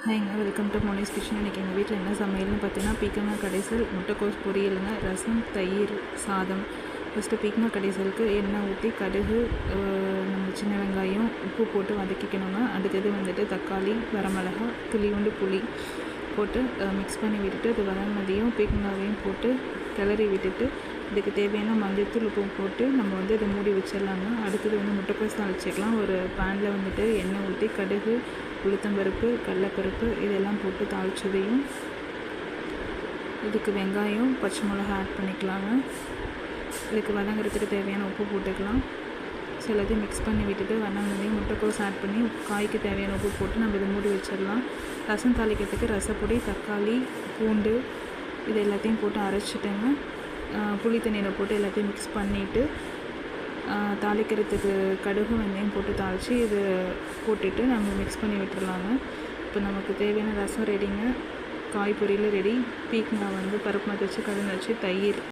ஹாய்ங்க welcome to Monis kitchen இன்றைக்கி எங்கள் வீட்டில் என்ன சமையல்னு பார்த்தீங்கன்னா பீக்கங்கா கடைசல் முட்டைக்கோஸ் பொரியலுங்க ரசம் தயிர் சாதம். ஃபஸ்ட்டு பீக்கங்கா கடைசலுக்கு எண்ணெய் ஊற்றி கடுகு நம்ம சின்ன வெங்காயம் உப்பு போட்டு வதக்கிக்கணுங்க அடுத்தது வந்துட்டு தக்காளி வரமிளகா துளியுண்டு புளி போட்டு மிக்ஸ் பண்ணி விட்டுட்டு அது வதங்கினதையும் பீக்கங்காவையும் போட்டு கிளறி விட்டுட்டு இதுக்கு தேவையான மஞ்சத்தூள் உப்பு போட்டு நம்ம வந்து இதை மூடி வச்சிடலாங்க. அடுத்தது வந்து முட்டைக்கோஸ் தாளிச்சிக்கலாம் ஒரு பேனில் வந்துட்டு எண்ணெய் ஊற்றி கடுகு உளுத்தம்பருப்பு கடலப்பருப்பு இதெல்லாம் போட்டு தாளிச்சதையும் இதுக்கு வெங்காயம் பச்சை மிளகா ஆட் பண்ணிக்கலாங்க. இதுக்கு வதங்குறதுக்கு தேவையான உப்பு போட்டுக்கலாம். ஸோ எல்லாத்தையும் மிக்ஸ் பண்ணி விட்டுட்டு வதங்கினதையும் முட்டைக்கோஸ் ஆட் பண்ணி காய்க்கு தேவையான உப்பு போட்டு நம்ம இதை மூடி வச்சிடலாம். ரசம் தாளிக்கிறதுக்கு ரசப்பொடி தக்காளி பூண்டு இது எல்லாத்தையும் போட்டு அரைச்சிட்டேங்க. புளி தண்ணியில் போட்டு எல்லாத்தையும் மிக்ஸ் பண்ணிவிட்டு தாளிக்கிறதுக்கு கடுகு வெந்தயம் போட்டு தாளித்து இது போட்டுட்டு நம்ம மிக்ஸ் பண்ணி விட்டுடலாங்க இப்போ நமக்கு தேவையான ரசம் ரெடிங்க காய் பொரியல் ரெடி பீக்கங்காய் வந்து பருப்பு மாற்றி வச்சு கலந்து வச்சு தயிர்.